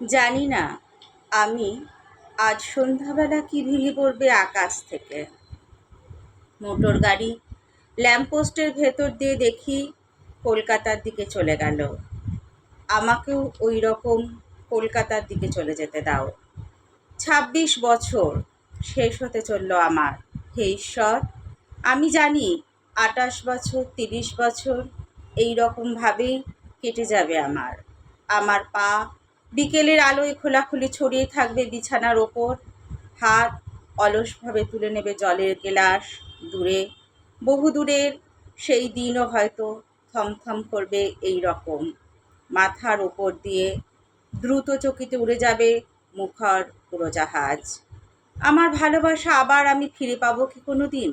জানি না, আমি আজ সন্ধ্যাবেলা কি ভেঙে পড়বে আকাশ থেকে। মোটর গাড়ি ল্যাম্পপোস্টের ভেতর দিয়ে দেখি কলকাতার দিকে চলে গেল। আমাকেও ওই রকম কলকাতার দিকে চলে যেতে দাও। ছাব্বিশ বছর শেষ হতে চলল আমার। হে ঈশ্বর, আমি জানি আটাশ বছর, তিরিশ বছর এই রকমভাবেই কেটে যাবে আমার। আমার পা বিকেলের আলোয় খোলাখুলি ছড়িয়ে থাকবে বিছানার ওপর। হাত অলসভাবে তুলে নেবে জলের গেলাস দূরে। বহু দূরের সেই দিনও হয়তো থমথম করবে এই রকম। মাথার ওপর দিয়ে দ্রুত চকিতে উড়ে যাবে মুখর উড়োজাহাজ। আমার ভালোবাসা আবার আমি ফিরে পাবো কি কোনো দিন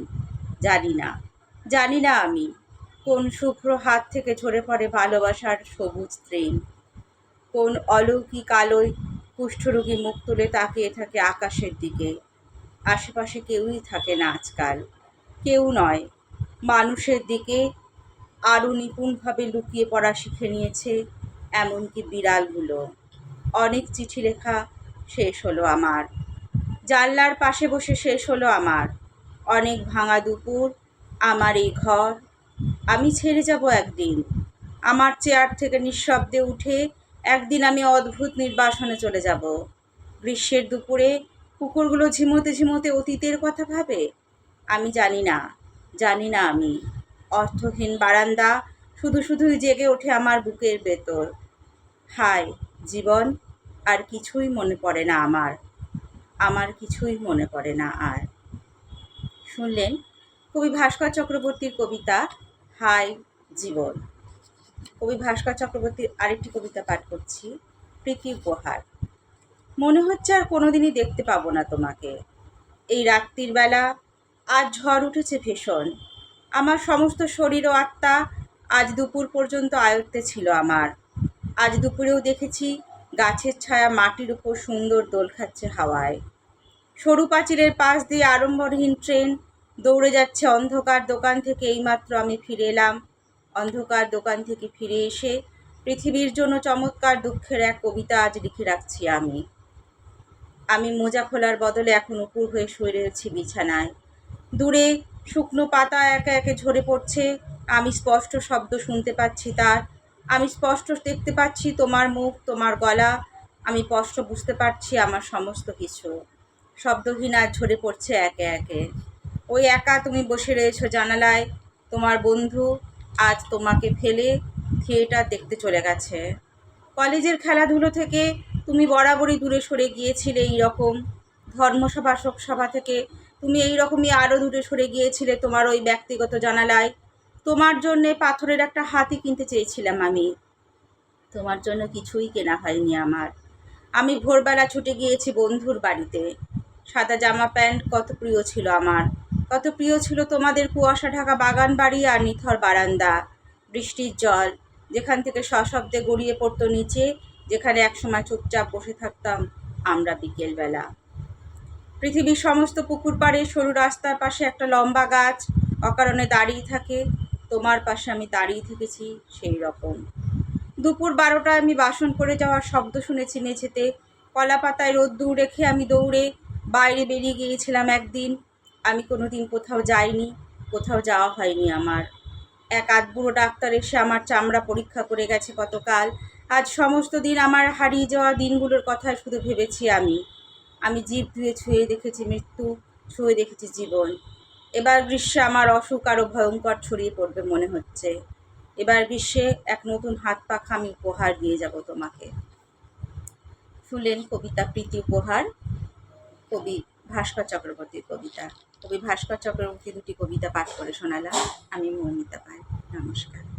জানি না। জানি না আমি কোন শুভ্র হাত থেকে ঝরে পড়ে ভালোবাসার সবুজ তৃণ কোন অলৌকিক আলোয় কুষ্ঠরোগী মুখ তুলে তাকিয়ে থাকে আকাশের দিকে। আশেপাশে কেউই থাকে না আজকাল। কেউ নয়। মানুষের দিকে আরও নিপুণভাবে লুকিয়ে পড়া শিখে নিয়েছে এমনকি বিড়ালগুলো। অনেক চিঠি লেখা শেষ হলো আমার। জানলার পাশে বসে শেষ হলো আমার। অনেক ভাঙা দুপুর, আমার এই ঘর। আমি ছেড়ে যাব একদিন। আমার চেয়ার থেকে নিঃশব্দে উঠে একদিন আমি অদ্ভুত নির্বাসনে চলে যাব। গ্রীষ্মের দুপুরে কুকুরগুলো ঝিমোতে ঝিমোতে অতীতের কথা ভাবে? আমি জানি না জানি না আমি। অর্থহীন বারান্দা শুধু শুধুই জেগে ওঠে আমার বুকের ভেতর। হায়, জীবন, আর কিছুই মনে পড়ে না আমার। আমার কিছুই মনে পড়ে না আর। শুনলেন কবি ভাস্কর চক্রবর্তীর কবিতা হাই জীবন। কবি ভাস্কর চক্রবর্তীর আরেকটি কবিতা পাঠ করছি, প্রীতি উপহার। মনে হচ্ছে আর কোনোদিনই দেখতে পাবো না তোমাকে। এই রাত্রির বেলা আজ ঝড় উঠেছে ভীষণ। আমার সমস্ত শরীর ও আত্মা আজ দুপুর পর্যন্ত আয়ত্তে ছিল আমার। আজ দুপুরেও দেখেছি গাছের ছায়া মাটির উপর সুন্দর দোল খাচ্ছে হাওয়ায়। সরু পাঁচিলের পাশ দিয়ে আড়ম্বরহীন ট্রেন দৌড়ে যাচ্ছে অন্ধকার দোকান থেকে এইমাত্র আমি ফিরে এলাম অন্ধকার দোকান থেকে ফিরে এসে পৃথিবীর জন্য চমৎকার দুঃখের এক কবিতা আজ লিখে রাখছি আমি। আমি মোজা খোলার বদলে এখন উপুর হয়ে শুয়ে রয়েছি বিছানায়। দূরে শুকনো পাতা একে একে ঝরে পড়ছে। আমি স্পষ্ট শব্দ শুনতে পাচ্ছি তার। আমি স্পষ্ট দেখতে পাচ্ছি তোমার মুখ, তোমার গলা। আমি স্পষ্ট বুঝতে পারছি আমার সমস্ত কিছু। শব্দহীন আর ঝরে পড়ছে একে একে। ওই একা তুমি বসে রয়েছো জানালায়। তোমার বন্ধু আজ তোমাকে ফেলে থিয়েটার দেখতে চলে গেছে। কলেজের খেলাধুলো থেকে তুমি বরাবরই দূরে সরে গিয়েছিলে এই রকম ধর্মসভা শোকসভা থেকে তুমি এই রকমই আরও দূরে সরে গিয়েছিলে তোমার ওই ব্যক্তিগত জানালায়। তোমার জন্যে পাথরের একটা হাতি কিনতে চেয়েছিলাম আমি। তোমার জন্য কিছুই কেনা হয়নি আমার। আমি ভোরবেলা ছুটে গিয়েছি বন্ধুর বাড়িতে। সাদা জামা প্যান্ট কত প্রিয় ছিল আমার। কত প্রিয় ছিল তোমাদের কুয়াশা ঢাকা বাগান বাড়ি আর নিথর বারান্দা। বৃষ্টির জল, যেখান থেকে সশব্দে গড়িয়ে পড়তো নিচে, যেখানে একসময় চুপচাপ বসে থাকতাম আমরা বিকেলবেলা। পৃথিবীর সমস্ত পুকুর পাড়ে সরু রাস্তার পাশে একটা লম্বা গাছ, অকারণে দাঁড়িয়ে থাকে। তোমার পাশে আমি দাঁড়িয়ে থেকেছি সেই রকম। দুপুর বারোটায় আমি বাসন করে যাওয়ার শব্দ শুনেছি মেঝেতে। কলা পাতায় রোদ্দুর রেখে আমি দৌড়ে বাইরে বেরিয়ে গিয়েছিলাম একদিন। আমি কোনো দিন কোথাও যাইনি, কোথাও যাওয়া হয়নি আমার। এক বুড়ো ডাক্তার এসে আমার চামড়া পরীক্ষা করে গেছে গতকাল। আজ সমস্ত দিন আমার হারিয়ে যাওয়া দিনগুলোর কথা শুধু ভেবেছি আমি। আমি জীব ধুয়ে ছুঁয়ে দেখেছি মৃত্যু, ছুঁয়ে দেখেছি জীবন। এবার গ্রীষ্মে আমার অসুখ আরও ভয়ঙ্কর ছড়িয়ে পড়বে মনে হচ্ছে। এবার বিশ্বে এক নতুন হাত পাখা আমি উপহার দিয়ে যাব তোমাকে। শুনলেন কবিতা প্রীতি উপহার। কবি ভাস্কর চক্রবর্তীর কবিতা। কবি ভাস্কর চক্রবর্তী দুটি কবিতা পাঠ করে শোনালাম। আমি মৌমিতা পাই নমস্কার।